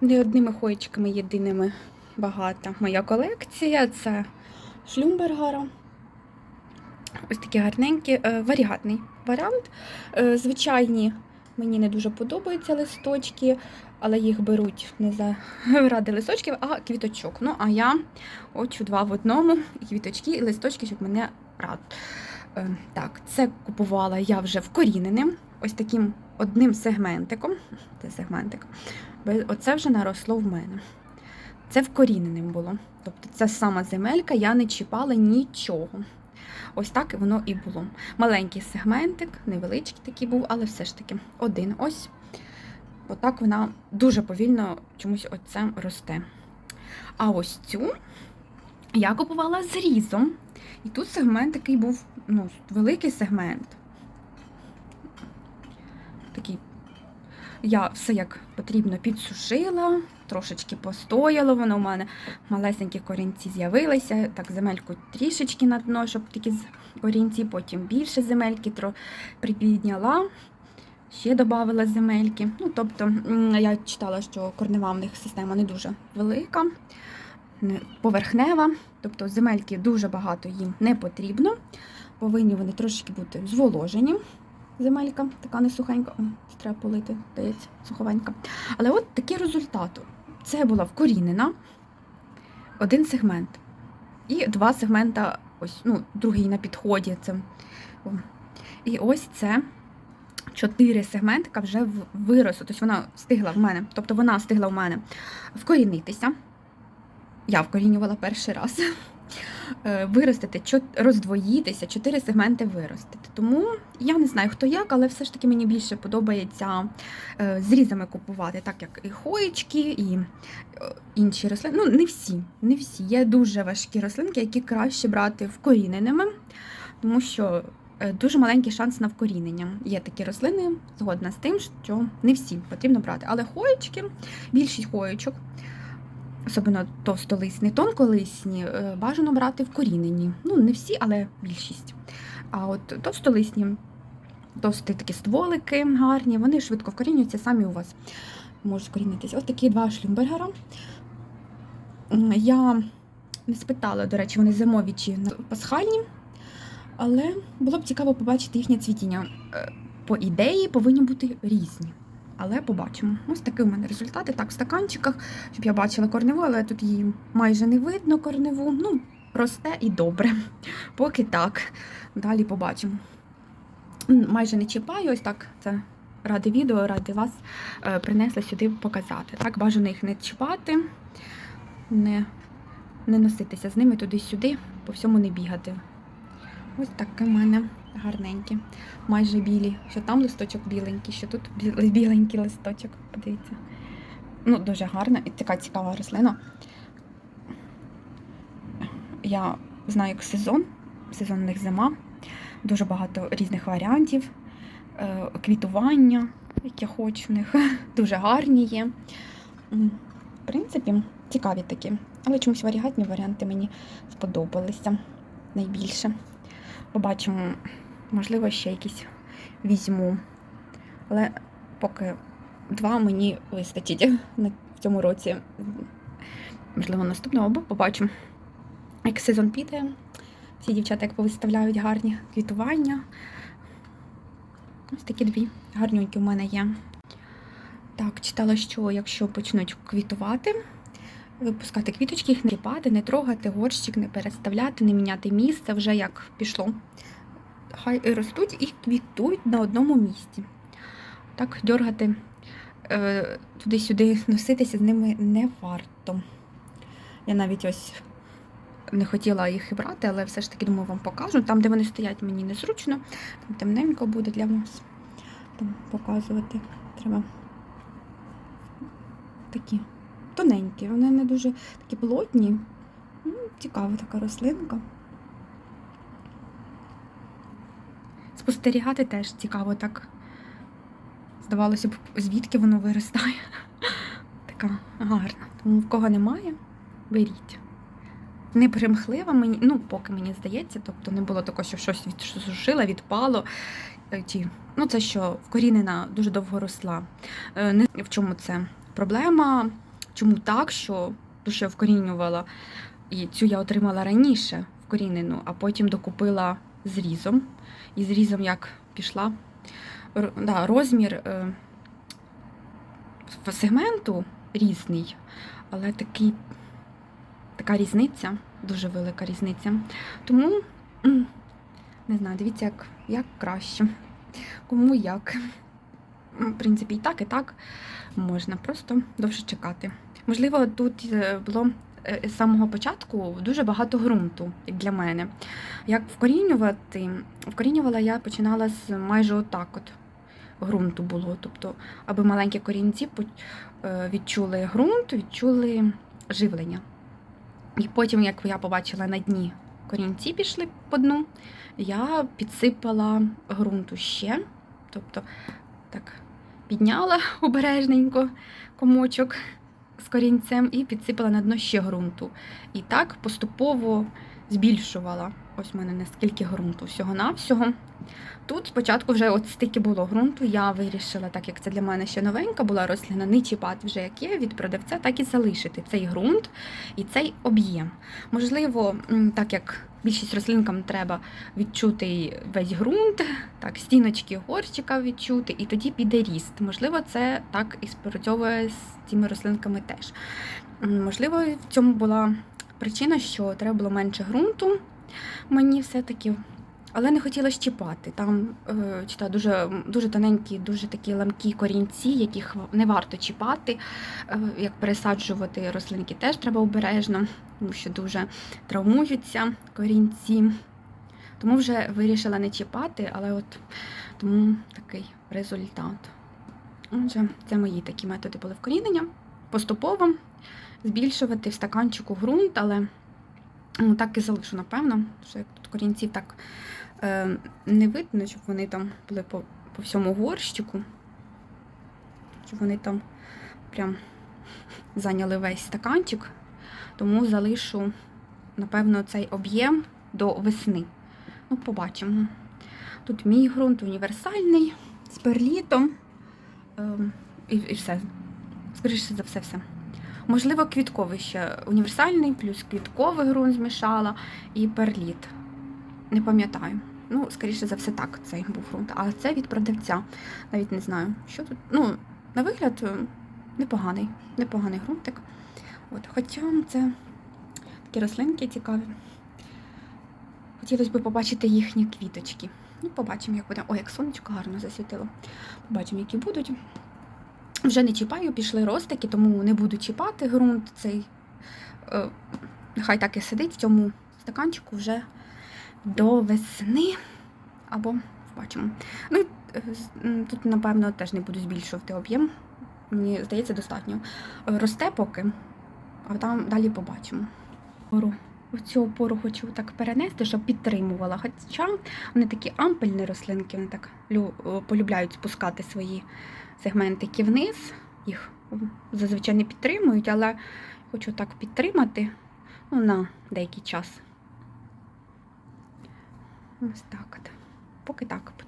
Не одними хоєчками єдиними багата моя колекція. Це шлюмбергара. Ось такі гарненькі, е, варіатний варіант. Е, Звичайні мені не дуже подобаються листочки, але їх беруть не за ради листочків, а квіточок. Ну, а я хочу два в одному, і квіточки, і листочки, щоб мене рад. Е, Так, це купувала я вже вкоріненим, ось таким одним сегментиком. Це сегментик. Оце вже наросло в мене. Це вкоріненим було. Тобто це сама земелька, я не чіпала нічого. Ось так воно і було. Маленький сегментик, невеличкий такий був, але все ж таки один ось. Отак вона дуже повільно чомусь оце росте. А ось цю я купувала зрізом. І тут сегмент такий був ну, великий сегмент. Такий. Я все як потрібно підсушила, трошечки постояло воно у мене. Малесенькі корінці з'явилися, так земельку трішечки на дно, щоб такі корінці, потім більше земельки припідняла, ще додавала земельки. Ну, тобто, я читала, що корнева в них система не дуже велика, не- поверхнева, тобто земельки дуже багато їм не потрібно. Повинні вони трошечки бути зволожені. Земелька така не сухенька. О, треба полити, здається, суховенька. Але от такий результат. Це була вкорінена один сегмент. І два сегмента, ось, ну, другий на підході. Це, о. І ось це чотири сегментика вже в- виросли. Тобто вона встигла в мене, тобто вона встигла в мене вкорінитися. Я вкорінювала перший раз. Е, Виростити, роздвоїтися, чотири сегменти виростити. Тому я не знаю, хто як, але все ж таки мені більше подобається е, зрізами купувати, так як і хоєчки, і е, інші рослини. Ну, не всі, не всі. Є дуже важкі рослинки, які краще брати вкоріненими, тому що дуже маленький шанс на вкорінення. Є такі рослини, згодна з тим, що не всі потрібно брати. Але хоєчки, більшість хоєчок, особливо товстолисні, тонколисні, е, бажано брати вкорінені. Ну, не всі, але більшість. А от товстолисні, товсті такі стволики гарні, вони швидко вкорінюються самі у вас можуть вкорінитися. Ось такі два шлюмбергера. Я не спитала, до речі, вони зимові чи пасхальні, але було б цікаво побачити їхнє цвітіння. Е, По ідеї повинні бути різні. Але побачимо. Ось такий у мене результати. Так, в стаканчиках, щоб я бачила корневу, але тут її майже не видно корневу. Ну, росте і добре. Поки так. Далі побачимо. Майже не чіпаю, ось так це ради відео, ради вас е, принесла сюди показати. Так, бажано їх не чіпати, не, не носитися з ними туди-сюди, по всьому не бігати. Ось таке в мене гарненькі, майже білі. Що там листочок біленький, що тут біленький листочок. Подивіться. Ну, дуже гарна і така цікава рослина. Я знаю, як сезон, сезон у них зима, дуже багато різних варіантів, е, квітування, які хочу в них, дуже гарні є. В принципі, цікаві такі. Але чомусь варіантні варіанти мені сподобалися найбільше. Побачимо, можливо, ще якісь візьму. Але поки два мені вистачить в цьому році. Можливо, наступного або побачимо. Як сезон піде, всі дівчата як повиставляють гарні квітування. Ось такі дві гарнюнькі у мене є. Так, читала, що якщо почнуть квітувати, випускати квіточки, їх не ріпати, не трогати, горщик, не переставляти, не міняти місце, вже як пішло. Хай ростуть і квітують на одному місці. Так, дергати е, туди-сюди, носитися з ними не варто. Я навіть ось не хотіла їх і брати, але все ж таки думаю, вам покажу. Там, де вони стоять, мені незручно, там темненько буде для вас. Там показувати треба такі тоненькі, вони не дуже такі плотні. М, Цікава така рослинка. Спостерігати теж цікаво так. Здавалося б, звідки воно виростає. Така гарна. Тому в кого немає, беріть. Не примхлива мені, ну, поки мені здається, тобто не було такого, що щось відсушила, відпало. Е, Ті. Ну, це що вкорінена дуже довго росла. Е, Не в чому це проблема. Чому так, що ту, що я вкорінювала, і цю я отримала раніше вкорінену, а потім докупила зрізом. І зрізом як пішла. Р- да, розмір е, сегменту різний, але такий, така різниця, дуже велика різниця. Тому не знаю, дивіться, як, як краще. Кому як. В принципі, і так, і так можна просто довше чекати. Можливо, тут е, було е, з самого початку дуже багато ґрунту, як для мене. Як вкорінювати, вкорінювала я починала з майже отак от ґрунту було. Тобто, аби маленькі корінці е, відчули ґрунт, відчули живлення. І потім, як я побачила на дні корінці пішли по дну, я підсипала ґрунту ще. Тобто, так, підняла обережненько комочок з корінцем і підсипала на дно ще ґрунту. І так поступово збільшувала. Ось в мене наскільки ґрунту всього-навсього. Тут спочатку вже от стільки було ґрунту, я вирішила, так як це для мене ще новенька була рослина, не чіпати вже як є від продавця, так і залишити цей ґрунт і цей об'єм. Можливо, так як більшість рослинкам треба відчути весь ґрунт, так, стіночки горщика відчути, і тоді піде ріст. Можливо, це так і спрацьовує з цими рослинками теж. Можливо, в цьому була причина, що треба було менше ґрунту мені все-таки. Але не хотіла щіпати. Там е, чи та, дуже, дуже тоненькі, дуже такі ламкі корінці, яких не варто чіпати. Е, як пересаджувати рослинки, теж треба обережно, тому що дуже травмуються корінці. Тому вже вирішила не чіпати, але от тому такий результат. Отже, це мої такі методи були вкорінення. Поступово збільшувати в стаканчику ґрунт, але ну, так і залишу, напевно, що як тут корінців так не видно, щоб вони там були по, по всьому горщику, щоб вони там прям зайняли весь стаканчик. Тому залишу, напевно, цей об'єм до весни. Ну, побачимо. Тут мій ґрунт універсальний з перлітом. Ем, і, і все. Скоріше за все, все. Можливо, квітковий ще універсальний, плюс квітковий ґрунт змішала і перліт. Не пам'ятаю. Ну, скоріше за все, так, цей був ґрунт. А це від продавця. Навіть не знаю, що тут. Ну, на вигляд е, непоганий, непоганий ґрунтик. От, хоча це такі рослинки цікаві. Хотілося б побачити їхні квіточки. Ну, побачимо, як буде. Ой, як сонечко гарно засвітило. Побачимо, які будуть. Вже не чіпаю, пішли ростики, тому не буду чіпати ґрунт цей. Е, Нехай так і сидить в цьому стаканчику вже до весни. Або побачимо. Ну, е, тут, напевно, теж не буду збільшувати об'єм. Мені здається, достатньо. Е, Росте поки, а там далі побачимо. Оцю опору хочу так перенести, щоб підтримувала. Хоча вони такі ампельні рослинки, вони так е, полюбляють спускати свої сегментики вниз. Їх зазвичай не підтримують, але хочу так підтримати ну, на деякий час. Ось так. Поки так буде.